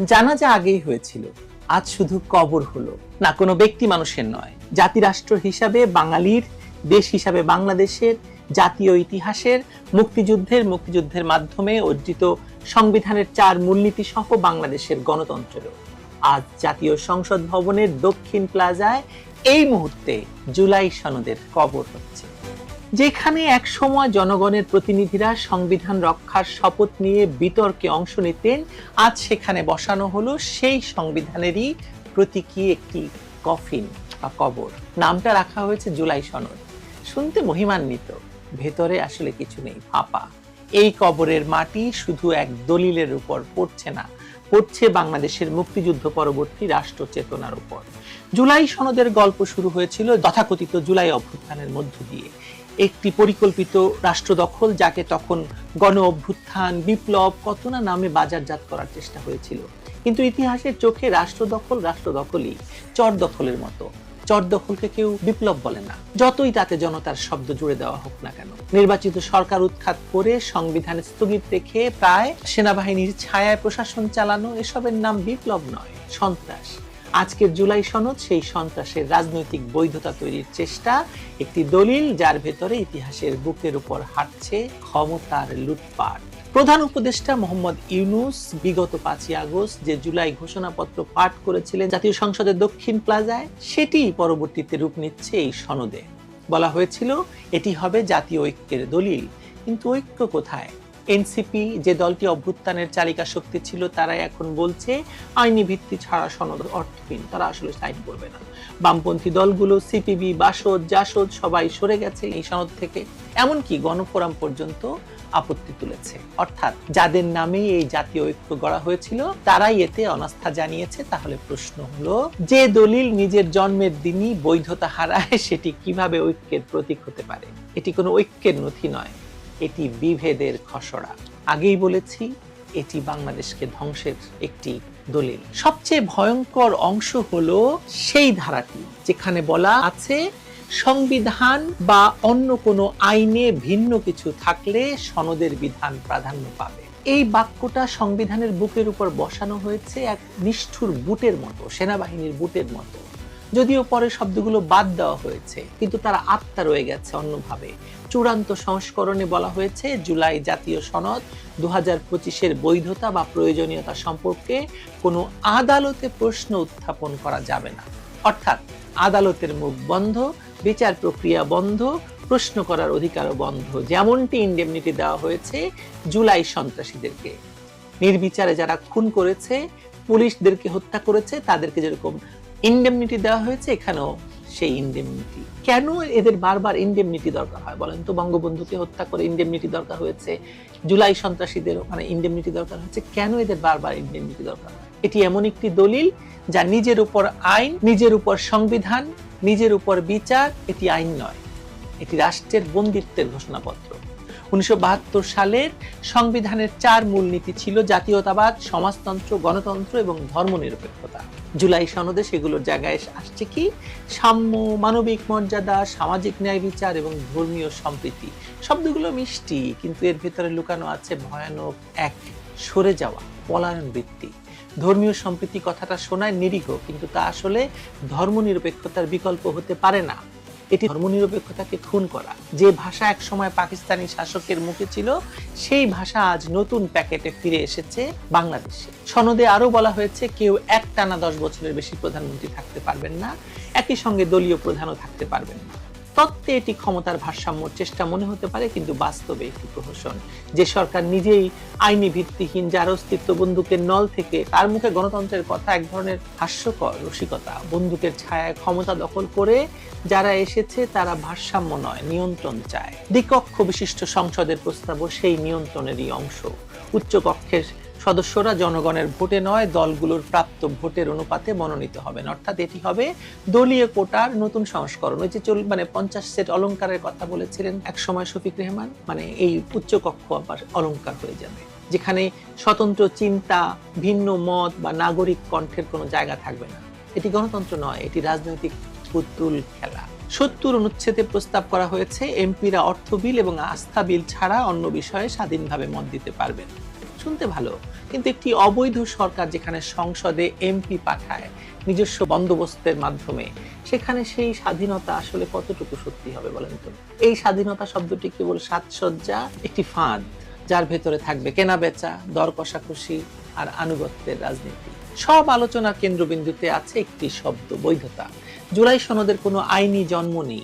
জানাজা আগেই হয়েছিল। আজ শুধু কবর হলো। না, কোনো ব্যক্তি মানুষের নয়। জাতিরাষ্ট্র হিসাবে বাঙালির, দেশ হিসাবে বাংলাদেশের, জাতীয় ইতিহাসের, মুক্তিযুদ্ধের মুক্তিযুদ্ধের মাধ্যমে অর্জিত সংবিধানের চার মূলনীতি সহ বাংলাদেশের গণতন্ত্রেরও। আজ জাতীয় সংসদ ভবনের দক্ষিণ প্লাজায় এই মুহূর্তে জুলাই সনদের কবর হচ্ছে। যেখানে এক সময় জনগণের প্রতিনিধিরা সংবিধান রক্ষার শপথ নিয়ে বিতর্কে অংশ নিতেন, আজ সেখানে বসানো হলো সেই সংবিধানেরই প্রতীকী একটি কফিন বা কবর। নামটা রাখা হয়েছে জুলাই সনদ। শুনতে মহিমান্বিত, ভেতরে আসলে কিছু নেই, ফাঁপা। এই কবরের মাটি শুধু এক দলিলের উপর পড়ছে না, পড়ছে বাংলাদেশের মুক্তিযুদ্ধ পরবর্তী রাষ্ট্র চেতনার উপর। জুলাই সনদের গল্প শুরু হয়েছিল তথাকথিত জুলাই অভ্যুত্থানের মধ্য দিয়ে। একটি পরিকল্পিত রাষ্ট্র দখল, যাকে তখন গণ অভ্যুত্থান, বিপ্লব কত না নামে বাজারজাত করার চেষ্টা হয়েছিল। কিন্তু ইতিহাসের চোখে রাষ্ট্র দখল, রাষ্ট্র দখলই চর দখলের মতো। চর দখলকে কেউ বিপ্লব বলে না। যতই তাতে জনতার শব্দ জুড়ে দেওয়া হোক না কেন, নির্বাচিত সরকার উৎখাত করে সংবিধান স্থগিত রেখে প্রায় সেনাবাহিনীর ছায়ায় প্রশাসন চালানো, এসবের নাম বিপ্লব নয়, সন্ত্রাস। আজকের জুলাই সনদ, সেই সন্ত্রাসের রাজনৈতিক বৈধতা তৈরির চেষ্টা, একটি দলিল যার ভেতরে ইতিহাসের বুকের উপর হাঁটছে ক্ষমতার লুটপাট। প্রধান উপদেষ্টা মোহাম্মদ ইউনুস বিগত পাঁচই আগস্ট যে জুলাই ঘোষণাপত্র পাঠ করেছিলেন জাতীয় সংসদের দক্ষিণ প্লাজায়, সেটি পরবর্তীতে রূপ নিচ্ছে এই সনদে। বলা হয়েছিল, এটি হবে জাতীয় ঐক্যের দলিল, কিন্তু ঐক্য কোথায়? এনসিপি যে দলটি অভ্যুত্থানের চালিকা শক্তি ছিল, তারাই এখন বলছে, আইনি ভিত্তি ছাড়া সনদ অর্থহীন তারা আসলে সাইন করবে না। বামপন্থী দলগুলো সিপিবি, বাসদ, জাসদ, সবাই সরে গেছে এই সনদ থেকে। এমনকি গণফোরাম পর্যন্ত আপত্তি তুলেছে। অর্থাৎ যাদের নামে এই জাতীয় ঐক্য গড়া হয়েছিল, তারাই এতে অনাস্থা জানিয়েছে। তাহলে প্রশ্ন হলো, যে দলিল নিজের জন্মের দিনই বৈধতা হারায়, সেটি কীভাবে ঐক্যের প্রতীক হতে পারে? এটি কোনো ঐক্যের নথি নয়। এটি বিভেদের খসড়া। আগেই বলেছি, এটি বাংলাদেশকে ধ্বংসের একটি দলিল। সবচেয়ে ভয়ঙ্কর অংশ হলো সেই ধারাটি, যেখানে বলা আছে, সংবিধান বা অন্য কোনো আইনে ভিন্ন কিছু থাকলে সনদের বিধান প্রাধান্য পাবে। এই বাক্যটা সংবিধানের বুকের উপর বসানো হয়েছে এক নিষ্ঠুর বুটের মতো, সেনাবাহিনীর বুটের মতো। যদিও পরে শব্দগুলো বাদ দেওয়া হয়েছে, কিন্তু তারা আত্মা রয়ে গেছে অন্যভাবে। চূড়ান্ত সংস্করণে বলা হয়েছে, জুলাই জাতীয় সনদ দু হাজার পঁচিশের বৈধতা বা প্রয়োজনীয়তা সম্পর্কে কোনো আদালতে প্রশ্ন উত্থাপন করা যাবে না। অর্থাৎ, আদালতের মুখ বন্ধ, বিচার প্রক্রিয়া বন্ধ, প্রশ্ন করার অধিকারও বন্ধ, যেমনটি ইন্ডেমনিটি দেওয়া হয়েছে জুলাই সন্ত্রাসীদেরকে। নির্বিচারে যারা খুন করেছে, পুলিশদেরকে হত্যা করেছে, তাদেরকে যেরকম ইন্ডেমনিটি দেওয়া হয়েছে, এখানেও সেই ইন্ডেমনিটি কেন এদের বারবার ইন্ডেমনিটি দরকার হয় বলেন তো? বঙ্গবন্ধুকে হত্যা করে ইন্ডেমনিটি দরকার হয়েছে, জুলাই সন্ত্রাসীদের ওখানে ইন্ডেমনিটি দরকার হয়েছে, কেন এদের বারবার ইন্ডেমনিটি দরকার এটি এমন একটি দলিল যা নিজের উপর আইন, নিজের উপর সংবিধান, নিজের উপর বিচার, এটি আইন নয়। এটি রাষ্ট্রের বন্দিত্বের ঘোষণাপত্র। উনিশশো বাহাত্তর সালের সংবিধানের চার মূলনীতি ছিল জাতীয়তাবাদ, সমাজতন্ত্র, গণতন্ত্র এবং ধর্মনিরপেক্ষতা। জুলাই সনদে সেগুলোর জায়গায় আসছে কি? সাম্য, মানবিক মর্যাদা, সামাজিক ন্যায় বিচার এবং ধর্মীয় সম্প্রীতি। শব্দগুলো মিষ্টি, কিন্তু এর ভেতরে লুকানো আছে ভয়ানক এক সরে যাওয়া পলায়ন বৃত্তি। ধর্মীয় সম্প্রীতি কথাটা শোনায় নিরীহ, কিন্তু তা আসলে ধর্মনিরপেক্ষতার বিকল্প হতে পারে না। এটি ধর্মনিরপেক্ষতাকে খুন করা। যে ভাষা এক সময় পাকিস্তানি শাসকের মুখে ছিল, সেই ভাষা আজ নতুন প্যাকেটে ফিরে এসেছে বাংলাদেশে। সনদে আরও বলা হয়েছে, কেউ এক টানা দশ বছরের বেশি প্রধানমন্ত্রী থাকতে পারবেন না, একই সঙ্গে দলীয় প্রধানও থাকতে পারবেন না। তত্ত্বে এটি ক্ষমতার ভারসাম্যর চেষ্টা মনে হতে পারে, কিন্তু বাস্তবে একটি প্রহসন। যে সরকার নিজেই আইনি ভিত্তিহীন, যার অস্তিত্ব বন্দুকের নল থেকে তার মুখে গণতন্ত্রের কথা, এক ধরনের হাস্যকর রসিকতা, বন্দুকের ছায়ায় ক্ষমতা দখল করে যারা এসেছে, তারা ভারসাম্য নয়, নিয়ন্ত্রণ চায়। দ্বিকক্ষ বিশিষ্ট সংসদের প্রস্তাবও সেই নিয়ন্ত্রণেরই অংশ। উচ্চকক্ষের সদস্যরা জনগণের ভোটে নয়, দলগুলোর প্রাপ্ত ভোটের অনুপাতে মনোনীত হবেন। অর্থাৎ এটি হবে দলীয় কোটার নতুন সংস্করণ। ওই যে চল মানে পঞ্চাশ সেট অলঙ্কারের কথা বলেছিলেন এক সময় শফিক রেহমান মানে এই উচ্চকক্ষ আবার অলঙ্কার হয়ে যাবে, যেখানে স্বতন্ত্র চিন্তা, ভিন্ন মত বা নাগরিক কণ্ঠের কোনো জায়গা থাকবে না। এটি গণতন্ত্র নয়, এটি রাজনৈতিক পুতুল খেলা। সত্তর অনুচ্ছেদে প্রস্তাব করা হয়েছে, এমপিরা অর্থ বিল এবং আস্থা বিল ছাড়া অন্য বিষয়ে স্বাধীনভাবে মত দিতে পারবেন। শুনতে ভালো। কিন্তু একটি অবৈধ সরকার যেখানে সংসদে এমপি পাঠায় নিজস্ব বন্দোবস্তের মাধ্যমে, সেখানে সেই স্বাধীনতা আসলে কতটুকু সত্যি হবে বলেন তো? এই স্বাধীনতা শব্দটি কেবল সাজসজ্জা, একটি ফাঁদ, যার ভেতরে থাকবে কেনা বেচা দর কষাকষি আর আনুগত্যের রাজনীতি। সব আলোচনার কেন্দ্রবিন্দুতে আছে একটি শব্দ বৈধতা। জুলাই সনদের কোনো আইনি জন্ম নেই।